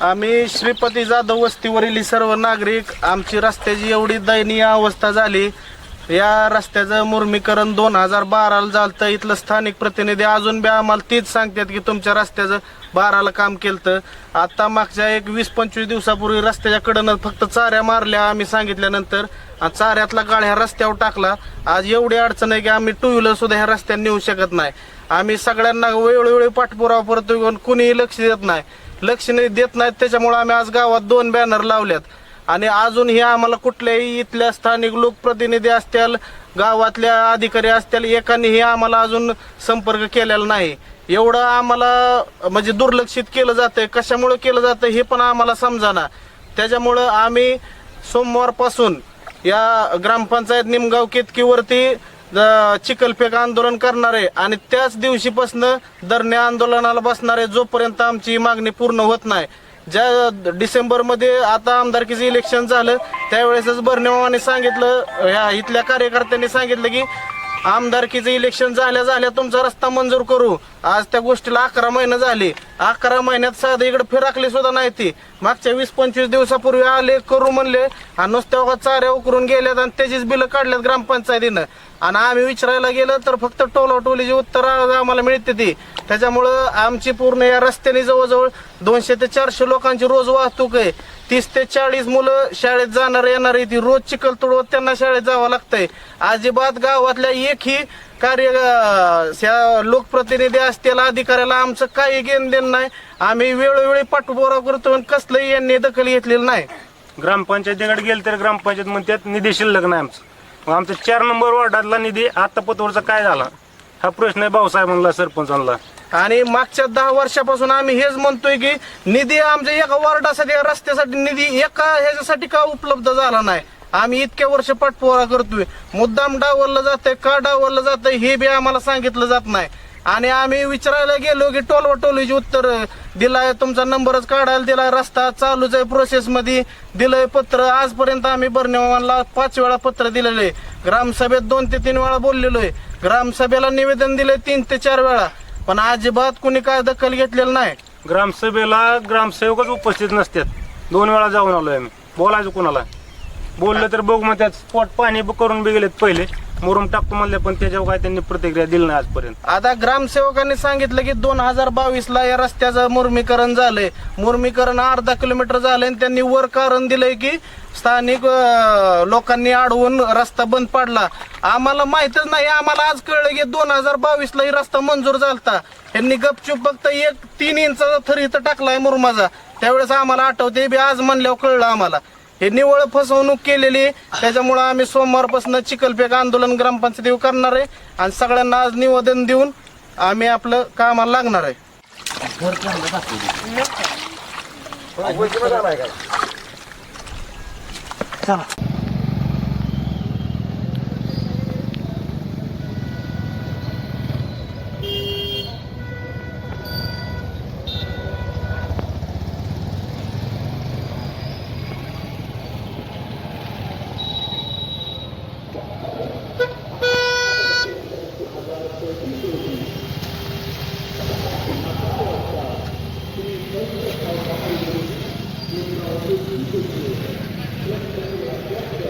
आम्ही श्रीपती जाधव वस्तीवरील सर्व नागरिक आमची रस्त्याची एवढी दयनीय अवस्था झाली या रस्त्याचं मुर्मीकरण दोन हजार बाराला झालं इथलं स्थानिक प्रतिनिधी अजून बी आम्हाला तीच सांगतात की तुमच्या रस्त्याचं बाराला काम केलं आता मागच्या एक वीस पंचवीस दिवसापूर्वी रस्त्याच्या कडनं फक्त चाऱ्या मारल्या आम्ही सांगितल्यानंतर. चाऱ्यातला गाळ ह्या रस्त्यावर टाकला. आज एवढी अडचण आहे की आम्ही टू व्हीलर सुद्धा ह्या रस्त्याने नेऊ शकत नाही. आम्ही सगळ्यांना वेळोवेळी पाठपुरावा परत घेऊन कुणीही लक्ष देत नाही. लक्ष नाही देत नाहीत त्याच्यामुळे आम्ही आज गावात दोन बॅनर लावल्यात. आणि अजूनही आम्हाला कुठल्याही इथल्या स्थानिक लोकप्रतिनिधी असतील गावातल्या अधिकारी असतील एकानेही आम्हाला अजून संपर्क केलेला नाही. एवढं आम्हाला म्हणजे दुर्लक्षित केलं जातं कशामुळे केलं जातं हे पण आम्हाला समजाना. त्याच्यामुळं आम्ही सोमवारपासून या ग्रामपंचायत निमगाव केतकीवरती चिखलफेक आंदोलन करणार आहे. आणि त्याच दिवशीपासून धरणे आंदोलनाला बसणार आहे जोपर्यंत आमची मागणी पूर्ण होत नाही. ज्या डिसेंबरमध्ये आता आमदारकीचं इलेक्शन झालं त्यावेळेसच बर्नेमावाने सांगितलं ह्या इथल्या कार्यकर्त्यांनी सांगितलं की आमदारकीचं इलेक्शन झाल्या झाल्या तुमचा रस्ता मंजूर करू. आज त्या गोष्टीला अकरा महिने झाले. अकरा महिन्यात साधं इकडे फिराकली सुद्धा नाही ती. मागच्या वीस पंचवीस दिवसापूर्वी आले करू म्हणले आणि नुसत्या चाऱ्या उकरून गेल्यात आणि त्याचीच बिलं काढल्यात ग्रामपंचायतीनं. आणि आम्ही विचारायला गेलं तर फक्त टोलाटोलीची उत्तर आम्हाला मिळते ती. त्याच्यामुळं आमची पूर्ण या रस्त्याने जवळजवळ दोनशे ते चारशे लोकांची रोज वाहतूक आहे. तीस ते चाळीस मुलं शाळेत जाणार येणार आहे. ती रोज चिखल तुडवत त्यांना शाळेत जावं लागतंय. अजिबात गावातल्या एकही कार्य ह्या लोकप्रतिनिधी असतील अधिकाऱ्याला आमचं काही घेण देणं नाही. आम्ही वेळोवेळी पाठपुरावा करतो पण कसलंही यांनी दखल घेतलेली नाही. ग्रामपंचायतीकडे गेलं तर ग्रामपंचायत म्हणतात निधी शिल्लक नाही आमचं. मग आमचा चार नंबर वॉर्डातला निधी आत्ता पतवरचा काय झाला? हा प्रश्न आहे भाऊसाहेबांना सरपंचांना. आणि मागच्या दहा वर्षापासून आम्ही हेच म्हणतोय की निधी आमच्या एका वॉर्डासाठी रस्त्यासाठी निधी एका ह्याच्यासाठी का उपलब्ध झाला नाही? आम्ही इतक्या वर्ष पाठपुरा करतोय. मुद्दाम डावरलं जातंय. का डावरलं जातंय हे बी आम्हाला सांगितलं जात नाही. आणि आम्ही विचारायला गेलो की टोलवा टोलीची उत्तर दिलाय तुमचा नंबरच काढायला दिलाय रस्ता चालूच आहे प्रोसेस मध्ये दिलंय पत्र. आजपर्यंत आम्ही बर्नेवानला पाच वेळा पत्र दिलेलं. आहे ग्रामसभेत दोन ते तीन वेळा बोललेलो आहे. ग्रामसभेला निवेदन दिलंय तीन ते चार वेळा. पण अजिबात कुणी काय दखल घेतलेलं नाही. ग्रामसभेला ग्रामसेवकच उपस्थित नसतात. दोन वेळा जाऊन आलोय आम्ही. बोलायचं कोणाला? बोललं तर बघू मग त्यात स्पॉट पाणी ब- करून बी गेलेत पहिले. मुरुम टाकतो म्हणले पण त्याच्यावर काय त्यांनी प्रतिक्रिया दिली नाही आजपर्यंत. आता ग्रामसेवकांनी सांगितलं की दोन हजार बावीस ला या रस्त्याचं मुर्मीकरण झालंय. मुर्मीकरण अर्धा किलोमीटर झालंय आणि त्यांनी वर कारण दिलंय की स्थानिक लोकांनी अडवून रस्ता बंद पाडला. आम्हाला माहितच नाही आम्हाला आज कळलं की दोन हजार बावीस ला ही रस्ता मंजूर झालता. यांनी गपचूप फक्त एक तीन इंचाचा थर इथं टाकलाय मुरुमाचा त्यावेळेस आम्हाला आठवते बी आज म्हणल्यावर कळलं आम्हाला. हे निवळ फसवणूक केलेली आहे. त्याच्यामुळं आम्ही सोमवारपासून चिखलपेक आंदोलन ग्रामपंचायतीवर करणार आहे आणि सगळ्यांना आज निवेदन देऊन आम्ही आपलं कामाला लागणार आहे. だな。Thank you. Thank you.